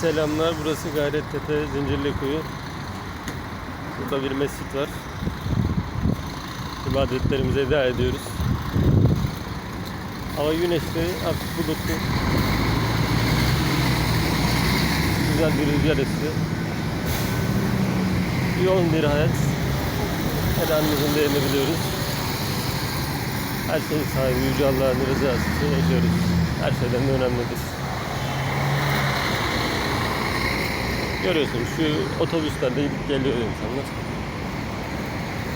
Selamlar. Burası Gayrettepe Zincirlikuyu. Burada bir mescit var. İbadetlerimize eda ediyoruz. Hava güneşli, hafif bulutlu. Güzel bir rüzgar esti. Yoğun bir hayat. Elhamdülillah'ın değerini biliyoruz. Her şeyin sahibi Yüce Allah'ın rızası yaşıyoruz. Her şeyden de önemlidir. Görüyorsunuz şu otobüslerde gidip geliyor insanlar.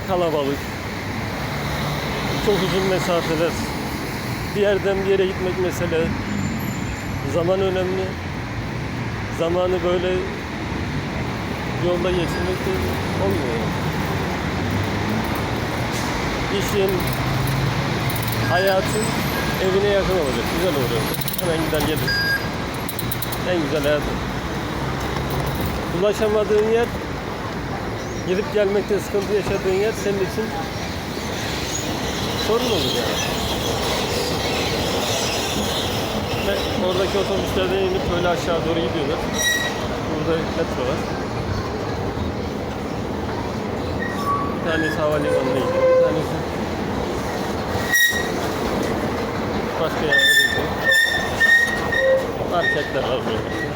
Kalabalık. Çok uzun mesafeler. Bir yerden bir yere gitmek mesele. Zaman önemli. Zamanı böyle yolda geçirmek de olmuyor. İşin, hayatın evine yakın olacak. Güzel oluyor. Hemen gider gelir. En güzel hayat o ulaşamadığın yer, gidip gelmekte sıkıntı yaşadığın yer senin için sorun olur yani. Ve oradaki otobüslerden inip böyle aşağı doğru gidiyorlar. Burada metro var. Bir tanesi havalimanına gidiyor. Bir tanesi başka yerlere gidiyor. Marketler var böyle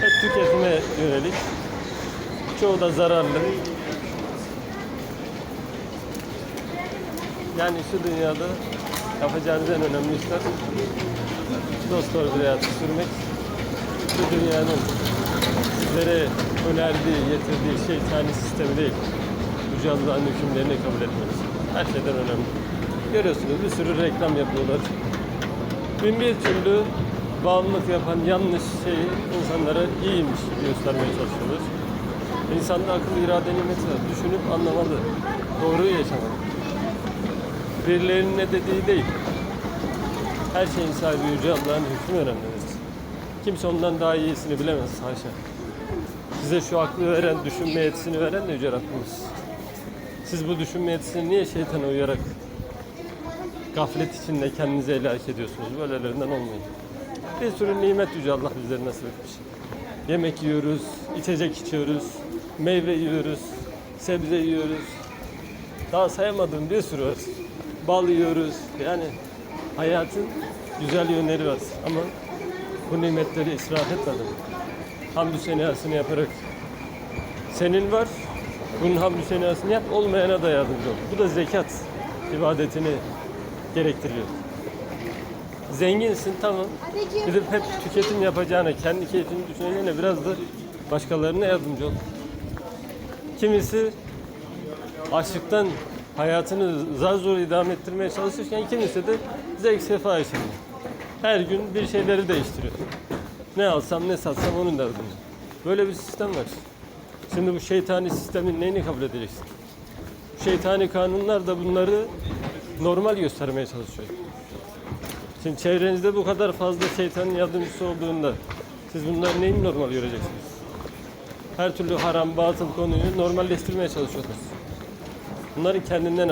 hep tüketime yönelik. Çoğu da zararlı. Yani şu dünyada yapacağınız en önemli işler dost doğru bir hayatı sürmek. Bu dünyanın sizlere önerdiği, getirdiği şeytani sistemi değil. Yüce Allah'ın hükümlerini kabul etmeniz. Her şeyden önemli. Görüyorsunuz bir sürü reklam yapıyorlar. Bin bir türlü bağımlılık yapan yanlış şeyi insanlara iyiymiş göstermeye çalışıyorlar. İnsanda akıl irade nimeti var. Düşünüp anlamalı. Doğruyu yaşamalı. Birilerinin ne dediği değil. Her şeyin sahibi Yüce Allah'ın hükmü önemlidir. Kimse ondan daha iyisini bilemez haşa. Size şu aklı veren, düşünme yetisini veren de Yüce Rabbimiz. Siz bu düşünme yetisini niye şeytana uyarak gaflet içinde kendinizi helak ediyorsunuz? Böylelerinden olmayın. Bir sürü nimet Yüce Allah bizlere nasip etmiş. Yemek yiyoruz, içecek içiyoruz, meyve yiyoruz, sebze yiyoruz. Daha sayamadığım bir sürü var. Bal yiyoruz. Yani hayatın güzel yönleri var. Ama bu nimetleri israf etmedim. Hamdü seniyasını yaparak senin var, bunun hamdü seniyasını yap, olmayana da yardımcı ol. Bu da zekat ibadetini gerektiriyor. Zenginsin tamam. Gidip hep tüketim yapacağına, kendi keyfini düşüneceğine biraz da başkalarına yardımcı ol. Kimisi açlıktan hayatını zar zor idame ettirmeye çalışırken kimisi de zevk sefa yaşıyor. Her gün bir şeyleri değiştiriyor. Ne alsam ne satsam onun derdinde. Böyle bir sistem var. Şimdi bu şeytani sistemin neyini kabul edeceksin? Şeytani kanunlar da bunları normal göstermeye çalışıyor. Şimdi çevrenizde bu kadar fazla şeytanın yardımcısı olduğunda siz bunları neyin normal göreceksiniz? Her türlü haram, batıl konuyu normalleştirmeye çalışıyorsunuz. Bunların kendinden.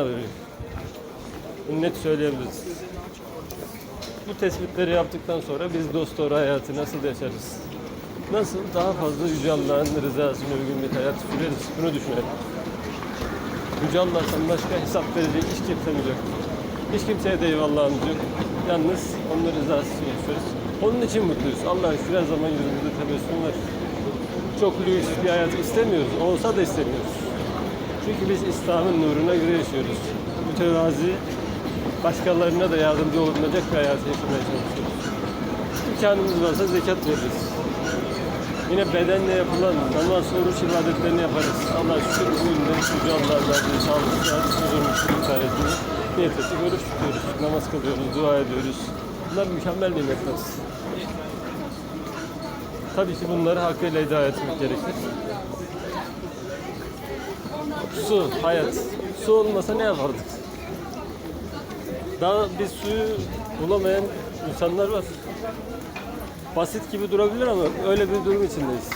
Bunu net söyleyebiliriz. Bu tespitleri yaptıktan sonra biz dost doğru hayatı nasıl yaşarız? Nasıl daha fazla Yüce Allah'ın rızasına uygun bir hayat süreriz? Bunu düşünelim. Yüce Allah'tan başka hesap verecek hiç kimsemiz yok. Hiç kimseye de eyvallahımız yok. Yalnız onun rızası yaşıyoruz. Onun için mutluyuz. Allah her zaman yüzümüzde tebessüm var. Çok lüks bir hayat istemiyoruz. Olsa da istemiyoruz. Çünkü biz İslam'ın nuruna göre yaşıyoruz. Mütevazi, başkalarına da yardımcı olunacak bir hayat yaşamaya çalışıyoruz. İmkanımız varsa zekat veririz. Yine bedenle yapılan namaz, oruç ibadetlerini yaparız. Allah şükür bu günde Yüce Allah'ın verdiği sağlık, sıhhat, huzur, mutluluk sayesinde niyet ettik, oruç tutuyoruz, namaz kılıyoruz, dua ediyoruz. Bunlar mükemmel nimetler. Tabii ki bunları hakkıyla eda etmek gerekir. Su, hayat. Su olmasa ne yapardık? Daha bir suyu bulamayan insanlar var. Basit gibi durabilir ama öyle bir durum içindeyiz.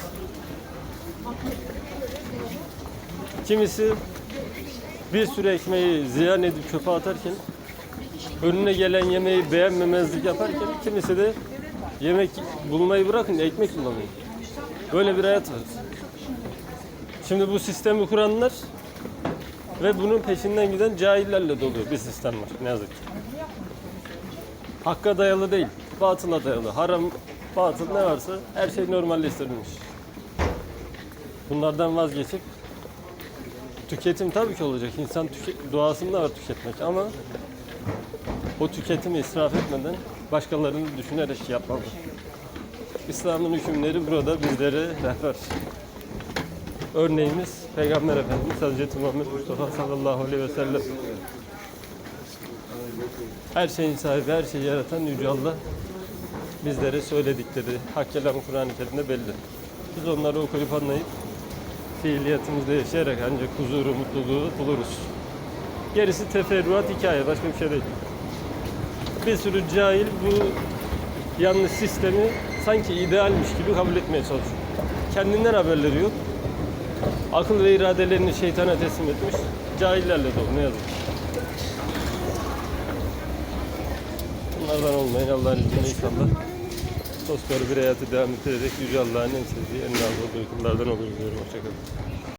Kimisi bir sürü ekmeği ziyan edip çöpe atarken önüne gelen yemeği beğenmemezlik yaparken kimisi de yemek bulmayı bırakın ekmek bulamıyor. Böyle bir hayat var. Şimdi bu sistemi kuranlar ve bunun peşinden giden cahillerle dolu bir sistem var ne yazık ki. Hakka dayalı değil, batıla dayalı. Haram, batıl ne varsa her şey normalleştirilmiş. Bunlardan vazgeçip tüketim tabii ki olacak. İnsan tüke- doğasında var tüketmek ama o tüketimi israf etmeden başkalarını düşünerek yapmalı. İslam'ın hükümleri burada bizlere rehber. Örneğimiz Peygamber Efendimiz Hazreti Muhammed Mustafa sallallahu aleyhi ve sellem. Her şeyin sahibi, her şeyi yaratan Yüce Allah bizlere söyledikleri, hak kelam Kur'an-ı Kerim'de belli. Biz onları okuyup anlayıp fiiliyetimizde yaşayarak ancak huzuru, mutluluğu buluruz. Gerisi teferruat hikaye, başka bir şey değil. Bir sürü cahil bu yanlış sistemi sanki idealmiş gibi kabul etmeye çalışıyor. Kendinden haberleri yok. Akıl ve iradelerini şeytana teslim etmiş. Cahillerle dolu ne yazık ki. Bunlardan olmayın Allah'ın izniyle inşallah. Dost bir hayatı devam ettirerek Yüce Allah'ın en sevdiği, en razı olduğu kullardan oluruz diyorum. Hoşçakalın.